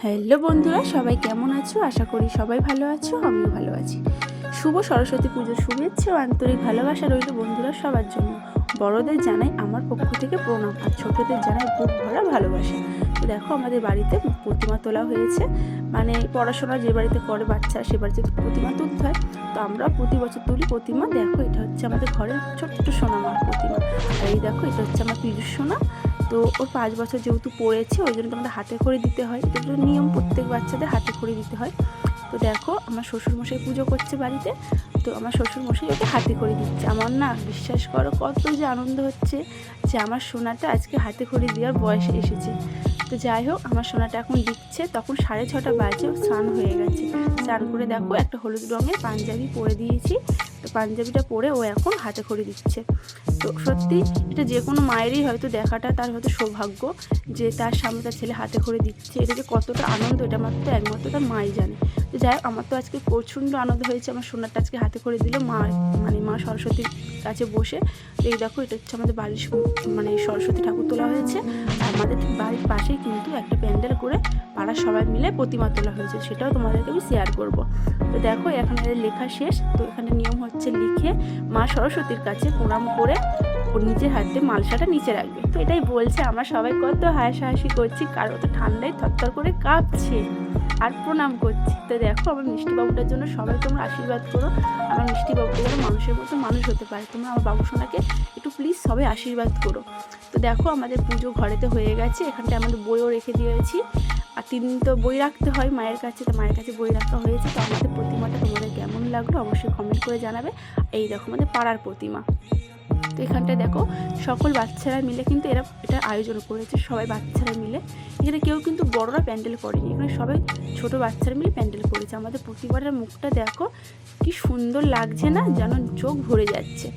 Hello বন্ধুরা, সবাই কেমন আছো? আশা করি সবাই ভালো আছো, আমিও ভালো আছি। শুভ সরস্বতী পুজোর শুভেচ্ছা ও আন্তরিক ভালোবাসা রইল বন্ধুরা সবার জন্য। বড়দের জানাই আমার পক্ষ থেকে প্রণাম, আর ছোটদের জানাই বুক ভরা ভালোবাসা। তো দেখো, আমাদের বাড়িতে প্রতিমা তোলা হয়েছে। মানে পড়াশোনা যে বাড়িতে করে বাচ্চারা সে বাড়িতে প্রতিমা তুলতে হয়। তো আমরা প্রতি বছর তুলি প্রতিমা। দেখো, এটা হচ্ছে আমাদের ঘরের ছোট্ট সোনামার প্রতিমা। আর এই দেখো, এটা হচ্ছে আমার পিজুর সোনা। তো ওর পাঁচ বছর যেহেতু পড়েছে, ওই জন্য তোমাদের হাতে করে দিতে হয়। এটা নিয়ম প্রত্যেক বাচ্চাদের হাতে করে দিতে হয়। তো দেখো, আমার শ্বশুরমশাই পুজো করছে বাড়িতে, তো আমার শ্বশুরমশাই ওকে হাতে করে দিচ্ছে। আমার না, বিশ্বাস করো, কত যে আনন্দ হচ্ছে যে আমার সোনাটা আজকে হাতে করে দেওয়ার বয়স এসেছে। তো যাই হোক, আমার সোনাটা এখন দিচ্ছে, তখন সাড়ে ছটা বাজে স্নান হয়ে গেছে। স্নান করে দেখো, একটা হলুদ রঙের পাঞ্জাবি পরে দিয়েছি। পাঞ্জাবিটা পরে ও এখন হাতে খড়ি দিচ্ছে। তো সত্যি এটা যে কোনো মায়েরই হয়তো দেখাটা তার হয়তো সৌভাগ্য যে তার সামনে তার ছেলে হাতে খড়ি দিচ্ছে। এটা যে কতটা আনন্দ, এটা মাত্র একমাত্র তার মাই জানে। যাই হোক, আমার তো আজকে প্রচণ্ড আনন্দ হয়েছে। আমার সোনারটা আজকে হাতে করে দিল মা মানে মা সরস্বতীর কাছে বসে। এই দেখো এটা হচ্ছে আমাদের বাড়ির মানে সরস্বতী ঠাকুর তোলা হয়েছে। আর আমাদের বাড়ির পাশেই কিন্তু একটা প্যান্ডেল করে পাড়ার সবাই মিলে প্রতিমা তোলা হয়েছে। সেটাও তোমাদেরকে আমি শেয়ার করব। তো দেখো এখানে লেখা শেষ। তো এখানে নিয়ম হচ্ছে লিখে মা সরস্বতীর কাছে প্রণাম করে নিজের হাতে মালসাটা নিচে রাখবে। তো এটাই বলছে। আমরা সবাই কত হাসাহাসি করছি কারও তো ঠান্ডায় থরথর করে কাঁপছে। আর প্রণাম করছি। তো দেখো, আমার মিষ্টি বাবুটার জন্য সবাই তোমরা আশীর্বাদ করো। আমার মিষ্টি বাবুটা যেন মানুষের মতো মানুষ হতে পারে। তোমরা আমার বাবু সোনাকে একটু প্লিজ সবাই আশীর্বাদ করো। তো দেখো, আমাদের পুজো ঘরেতে হয়ে গেছে। এখানটায় আমাদের বইও রেখে দিয়েছি। আর তিন তো বই রাখতে হয় মায়ের কাছে। তো মায়ের কাছে বই রাখা হয়েছে। তো আমাদের প্রতিমাটা তোমাদের কেমন লাগল অবশ্যই কমেন্ট করে জানাবে। এই দেখো, আমাদের পাড়ার প্রতিমা। তো এখানটায় দেখো সকল বাচ্চারা মিলে কিন্তু এরা এটা আয়োজন করেছে, সবাই বাচ্চারা মিলে। এখানে কেউ কিন্তু বড়রা প্যান্ডেল করেনি, এখানে সবাই ছোট বাচ্চারা মিলে প্যান্ডেল করেছে। আমাদের প্রতিবারের মুখটা দেখো কি সুন্দর লাগছে না, যেন চোখ ভরে যাচ্ছে।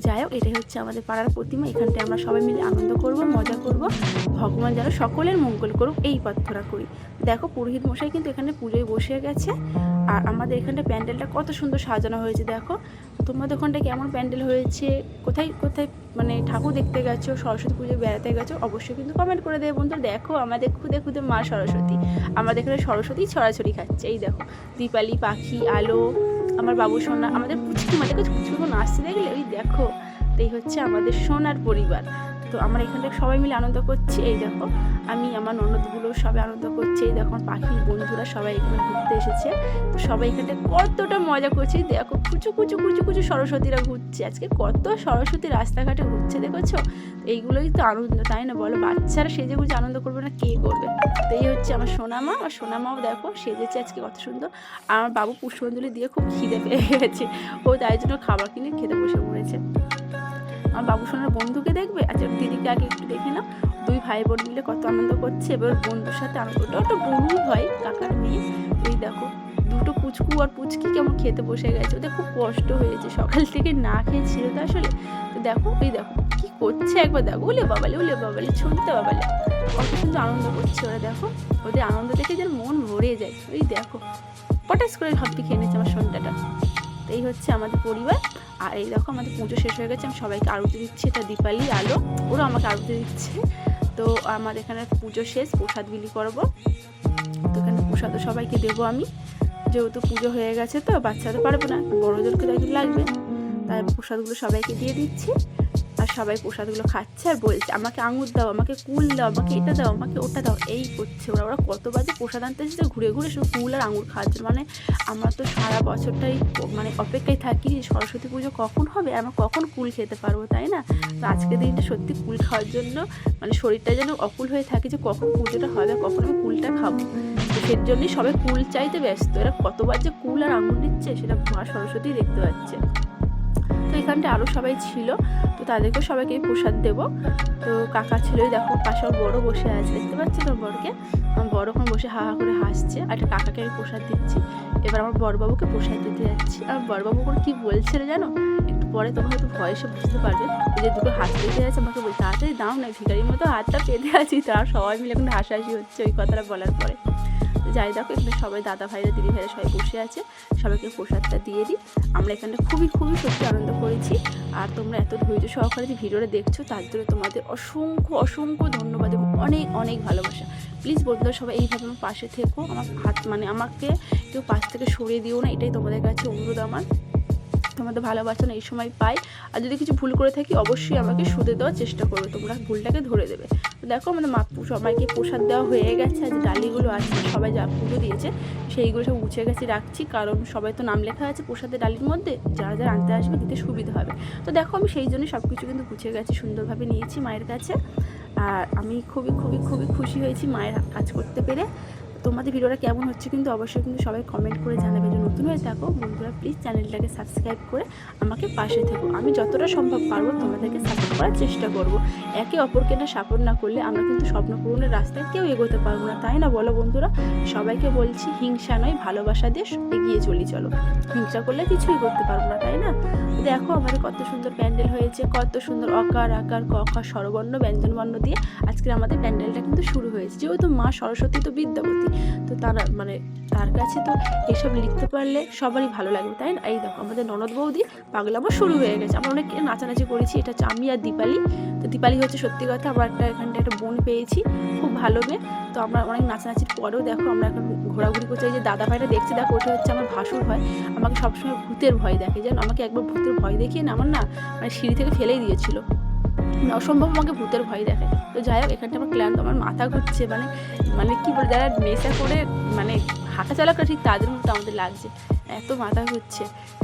যাই হোক, এটাই হচ্ছে আমাদের পাড়ার প্রতিমা। এখানটায় আমরা সবাই মিলে আনন্দ করব, মজা করব। ভগবান যেন সকলের মঙ্গল করুক, এই প্রার্থনা করি। দেখো, পুরোহিত মশাই কিন্তু এখানে পুজোয় বসে গেছে। আর আমাদের এখানটা প্যান্ডেলটা কত সুন্দর সাজানো হয়েছে, দেখো। তোমাদের ওখানটা কেমন প্যান্ডেল হয়েছে? কোথায় কোথায় মানে ঠাকুর দেখতে গেছো, সরস্বতী পুজো বেড়াতে গেছো? অবশ্যই কিন্তু কমেন্ট করে দেবে বন্ধু দেখো, আমাদের খুদে খুদে মা সরস্বতী। আমাদের এখানে সরস্বতী ছড়াছড়ি খাচ্ছে, এই দেখো। দীপালি, পাখি, আলো। আমার বাবু সোনা, আমাদের আমাদের কাছে পুচকুগুলো নাচতে দেখলে ওই দেখো, এই হচ্ছে আমাদের সোনার পরিবার। তো আমরা এখানটা সবাই মিলে আনন্দ করছি। এই দেখো, আমি, আমার ননদগুলো সবাই আনন্দ করছে। এই দেখো, পাখির বন্ধুরা সবাই এখানে ঘুরতে এসেছে। তো সবাই এখানে কতটা মজা করছে। দেখো, কুচু কুচু কুচু কুচু সরস্বতীরা ঘুরছে। আজকে কত সরস্বতী রাস্তাঘাটে ঘুরছে, দেখেছ? এইগুলোই তো আনন্দ, তাই না বলো? বাচ্চারা সেজে গুজে আনন্দ করবে না? কে করবে? তো এই হচ্ছে আমার সোনামা। আমার সোনামাও দেখো, সেজেছে আজকে, কত সুন্দর। আর আমার বাবু পুষ্পাঞ্জলি দিয়ে খুব খিদে পেয়ে গেছে। ও তাই জন্য খাবার কিনে খেতে বসে পড়েছে। আমার বাবু সোনার বন্ধুকে দেখবে? আচ্ছা দিদিকে আগে একটু দেখে নাও। দুই ভাই বোন মিলে কত আনন্দ করছে। এবার বন্ধুর সাথে আনন্দ ওটা বন্ধুই হয় কাকার মেয়ে। এই দেখো, দুটো পুচকু আর পুচকি কেমন খেতে বসে গেছে। ওদের খুব কষ্ট হয়েছে। সকাল থেকে না খেয়ে ছিল তো আসলে। তো দেখো, এই দেখো, কি করছে একবার দেখো। উলে বাবালে উলে বাবালে ছুটতে বাবালে। কত সুন্দর আনন্দ করছে ওরা, দেখো। ওদের আনন্দ দেখে যেন মন ভরে যায়। ওই দেখো, পটাশ করে ভাবটি খেয়ে নিচ্ছে আমার সন্ধ্যাটা। এই হচ্ছে আমাদের পরিবার। আর এই দেখো আমাদের পুজো শেষ হয়ে গেছে, আমি সবাইকে আরতি দিচ্ছি, এটা দীপালি, আলো, ওরা আমাকে আরতি দিচ্ছে। তো আমার এখানে পুজো শেষ, প্রসাদ বিলি করব। তো এখানে প্রসাদও সবাইকে দেবো আমি। যেহেতু পুজো হয়ে গেছে তো, বাচ্চারা পারবে না বড়োদেরকে তো লাগবে। তাই প্রসাদগুলো সবাইকে দিয়ে দিচ্ছি। সবাই প্রসাদগুলো খাচ্ছে আর বলছে, আমাকে আঙুর দাও, আমাকে কুল দাও, আমাকে এটা দাও, আমাকে ওটা দাও। এই করছে ওরা। ওরা কত বাজে প্রসাদ আনতে এসেছে, ঘুরে ঘুরে শুধু কুল আর আঙুর খাওয়ার মানে আমরা তো সারা বছরটাই মানে অপেক্ষায় থাকি সরস্বতী পুজো কখন হবে আমরা কখন কুল খেতে পারব, তাই না? তো আজকের দিনটা সত্যি কুল খাওয়ার জন্য মানে শরীরটা যেন অকুল হয়ে থাকে যে কখন পুজোটা হবে কখন আমি কুলটা খাব। সের জন্যই সবাই কুল চাইতে ব্যস্ত। এরা কতবার যে কুল আর আঙুর নিচ্ছে সেটা মা সরস্বতী দেখতে পাচ্ছে। তো এখানটা আরও সবাই ছিল, তো তাদেরকেও সবাইকে প্রসাদ দেব। তো কাকা ছিল দেখো পাশে আমার বড় বসে আছে। দেখতে পাচ্ছি তোর বড়কে? আমার বড় ওখানে বসে হা হা করে হাসছে। আর একটা কাকাকে আমি প্রসাদ দিচ্ছি। এবার আমার বড়বাবুকে প্রসাদ দিতে যাচ্ছি। আর বড়বাবু করে কী বলছে রে জানো? একটু পরে তোমার হয়তো ভয়েসে বুঝতে পারবে। যে দুটো হাত পেতে আছে, আমাকে বলছে তাড়াতাড়ি দাও না, ভিখারির মতো হাতটা পেতে আছি। তার সবাই মিলে এখন হাসাহাসি হচ্ছে ওই কথাটা বলার পরে। যাই দেখো, এখানে সবাই দাদা ভাইরা, দিদি ভাইরা সবাই বসে আছে। সবাইকে প্রসাদটা দিয়ে দিই। আমরা এখানে খুবই খুবই সত্যি আনন্দ করেছি। আর তোমরা এত ধৈর্য সহকারে যে ভিডিওটা দেখছ, তার জন্য তোমাদের অসংখ্য অসংখ্য ধন্যবাদ এবং অনেক অনেক ভালোবাসা। প্লিজ বন্ধুরা, সবাই এইভাবে আমার পাশে থেকো। আমার হাত মানে আমাকে কেউ পাশ থেকে সরিয়ে দিও না, এটাই তোমাদের কাছে অনুরোধ আমার। তোমাদের ভালোবাসা এই সময় পাই। আর যদি কিছু ভুল করে থাকি, অবশ্যই আমাকে শুধে দেওয়ার চেষ্টা করবে তোমরা ভুলটাকে ধরে দেবে। তো দেখো আমাদের মা সবাইকে প্রসাদ দেওয়া হয়ে গেছে আর যে ডালিগুলো আছে, সবাই যা পুজো দিয়েছে, সেইগুলো সব উঠে গেছে রাখছি, কারণ সবাই তো নাম লেখা আছে প্রসাদের ডালির মধ্যে, যারা যারা আনতে আসবে দিতে সুবিধা হবে। তো দেখো, আমি সেই জন্য সব কিছু কিন্তু গুছিয়ে গেছি, সুন্দরভাবে নিয়েছি মায়ের কাছে। আর আমি খুবই খুবই খুবই খুশি হয়েছি মায়ের কাজ করতে পেরে। তোমাদের ভিডিওটা কেমন হচ্ছে কিন্তু অবশ্যই কিন্তু সবাই কমেন্ট করে জানাবে যে নতুন হয়ে থাকো। বন্ধুরা প্লিজ চ্যানেলটাকে সাবস্ক্রাইব করে আমাকে পাশে থেকো। আমি যতটা সম্ভব পারব তোমাদেরকে সাপোর্ট করার চেষ্টা করব। একে অপরকে না সাপোর্ট না করলে আমরা কিন্তু স্বপ্ন পূরণের রাস্তায় কেউ এগোতে পারব না। তাই না বলো বন্ধুরা? সবাইকে বলছি, হিংসা নয়, ভালোবাসা দিয়ে এগিয়ে চলি চলো। হিংসা করলে কিছুই করতে পারব না, তাই না? দেখো আমাদের কত সুন্দর প্যান্ডেল হয়েছে, কত সুন্দর অকার আকার, ক খ স্বরবর্ণ, ব্যঞ্জনবর্ণ দিয়ে আজকে আমাদের প্যান্ডেলটা কিন্তু শুরু হয়েছে। যেহেতু মা সরস্বতী তো বিদ্যাপতি তো তারা মানে তার কাছে তো এসব লিখতে পারলে সবারই ভালো লাগবে, তাই না? এই দেখো, আমাদের ননদ বৌদি পাগলামো শুরু হয়ে গেছে। আমরা অনেক নাচানাচি করেছি, এটা হচ্ছে আমি আর দীপালি। তো দীপালি হচ্ছে সত্যি কথা, আমার একটা এখানটা একটা বোন পেয়েছি, খুব ভালো মেয়ে। তো আমরা অনেক নাচানাচির পরেও দেখো, আমরা এখন ঘোরাঘুরি করছি। যে দাদা ভাইটা দেখছি, দেখো, ওটা হচ্ছে আমার ভাসুর হয় আমাকে সবসময় ভূতের ভয় দেখে। যেন আমাকে একবার ভূতের ভয় দেখিয়ে না, আমার না মানে সিঁড়ি থেকে ফেলেই দিয়েছিল। মানে অসম্ভব আমাকে ভূতের ভয় দেখে। তো যাই হোক, এখানটা আমার ক্লান্ত, আমার মাথা ঘুরছে মানে মানে কি বলে, যারা নেশা করে মানে হাঁটা চলা করে ঠিক তাদের মতো আমাদের লাগছে। এত মাথা হচ্ছে।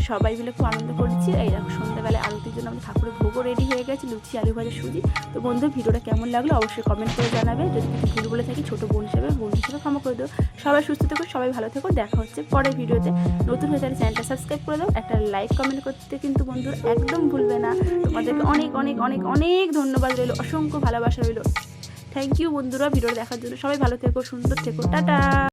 সবাই মিলে খুব আনন্দ করছি। এই দেখো, সন্ধ্যাবেলায় আরতির জন্য আমাদের ঠাকুরের ভোগও রেডি হয়ে গেছে, লুচি, আলু ভাজা, সুজি। তো বন্ধু, ভিডিওটা কেমন লাগল অবশ্যই কমেন্ট করে জানাবে। যদি কিছু ভুল বলে থাকি, ছোটো বোন হিসেবে বোন হিসেবে ক্ষমা করে দেবো সবাই সুস্থ থেকো, সবাই ভালো থেকো। দেখা হচ্ছে পরের ভিডিওতে। নতুন হয়ে তাহলে চ্যানেলটা সাবস্ক্রাইব করে দাও। একটা লাইক কমেন্ট করতে কিন্তু বন্ধুরা একদম ভুলবে না। তোমাদেরকে অনেক অনেক অনেক অনেক ধন্যবাদ রইল। অসংখ্য ভালোবাসা রইল। থ্যাংক ইউ বন্ধুরা ভিডিও দেখার জন্য সবাই ভালো থেকো সুন্দর থেকো টাটা!